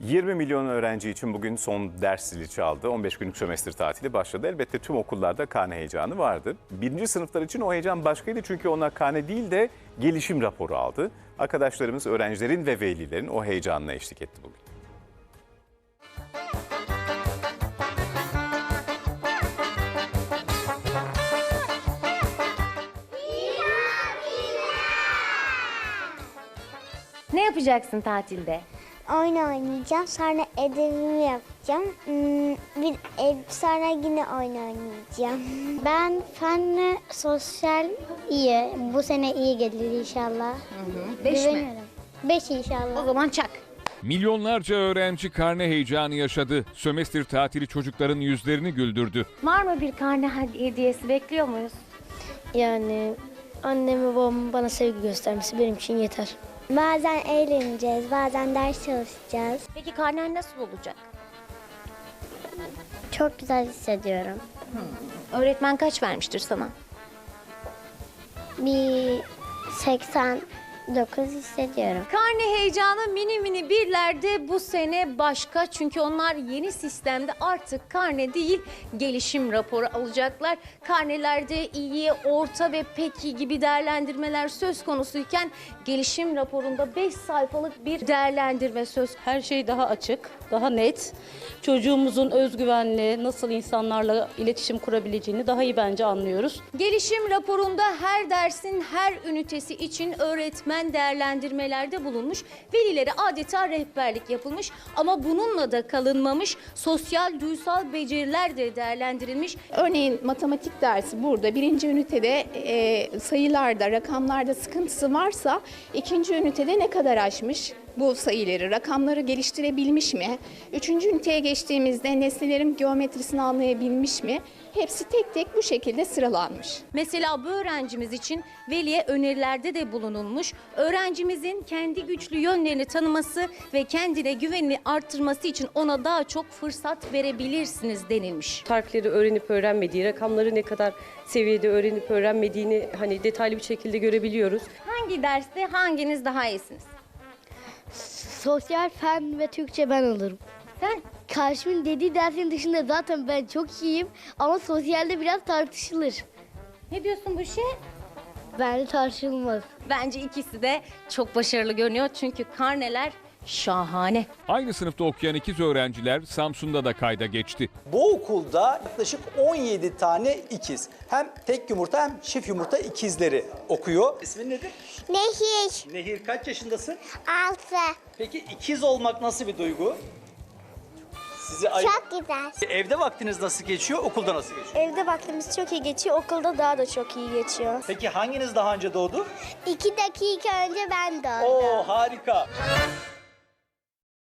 20 milyon öğrenci için bugün son ders zili çaldı. 15 günlük sömestr tatili başladı. Elbette tüm okullarda karne heyecanı vardı. Birinci sınıflar için o heyecan başkaydı çünkü onlar karne değil de gelişim raporu aldı. Arkadaşlarımız öğrencilerin ve velilerin o heyecanına eşlik etti bugün. Ne yapacaksın tatilde? Oyun oynayacağım. Sonra ödevimi yapacağım. Hmm, Bir sonra yine oyun oynayacağım. Ben fen ve sosyal iyi. Bu sene iyi gelir inşallah. Beş mi? Beş O inşallah. zaman çak. Milyonlarca öğrenci karne heyecanı yaşadı. Sömestr tatili çocukların yüzlerini güldürdü. Var mı bir karne hediyesi bekliyor muyuz? Yani annem ve babamın bana sevgi göstermesi benim için yeter. Bazen eğleneceğiz, bazen ders çalışacağız. Peki karnen nasıl olacak? Çok güzel hissediyorum. Öğretmen kaç vermiştir sana? Bir 89 hissediyorum. Karne heyecanı mini mini birlerde bu sene başka. Çünkü onlar yeni sistemde artık karne değil gelişim raporu alacaklar. Karnelerde iyi, orta ve pek iyi gibi değerlendirmeler söz konusuyken gelişim raporunda 5 sayfalık bir değerlendirme söz Her şey daha açık, daha net. Çocuğumuzun özgüvenli, nasıl insanlarla iletişim kurabileceğini daha iyi bence anlıyoruz. Gelişim raporunda her dersin her ünitesi için öğretmen değerlendirmelerde bulunmuş. Velilere adeta rehberlik yapılmış ama bununla da kalınmamış. Sosyal, duysal beceriler de değerlendirilmiş. Örneğin matematik dersi burada birinci ünitede e, sayılarda, rakamlarda sıkıntısı varsa ikinci ünitede ne kadar aşmış bu sayıları, rakamları geliştirebilmiş mi? Üçüncü üniteye geçtiğimizde nesnelerin geometrisini anlayabilmiş mi? Hepsi tek tek bu şekilde sıralanmış. Mesela bu öğrencimiz için veliye önerilerde de bulunulmuş. Öğrencimizin kendi güçlü yönlerini tanıması ve kendine güvenini arttırması için ona daha çok fırsat verebilirsiniz denilmiş. harfleri öğrenip öğrenmediği, rakamları ne kadar seviyede öğrenip öğrenmediğini hani detaylı bir şekilde görebiliyoruz. Hangi derste hanginiz daha iyisiniz? Sosyal fen ve Türkçe ben alırım. Sen Karşımın dediği dersin dışında zaten ben çok iyiyim ama sosyalde biraz tartışılır. ne diyorsun bu işe? Bence tartışılmaz. Bence ikisi de çok başarılı görünüyor çünkü karneler şahane. Aynı sınıfta okuyan ikiz öğrenciler Samsun'da da kayda geçti. Bu okulda yaklaşık 17 tane ikiz. Hem tek yumurta hem çift yumurta ikizleri okuyor. İsmin nedir? Nehir, Nehir kaç yaşındasın? altı. Peki ikiz olmak nasıl bir duygu? Sizi ay- Çok güzel. Evde vaktiniz nasıl geçiyor, okulda nasıl geçiyor? Evde vaktimiz çok iyi geçiyor, okulda daha da çok iyi geçiyor. Peki hanginiz daha önce doğdu? İki dakika önce ben doğdum. Oo harika.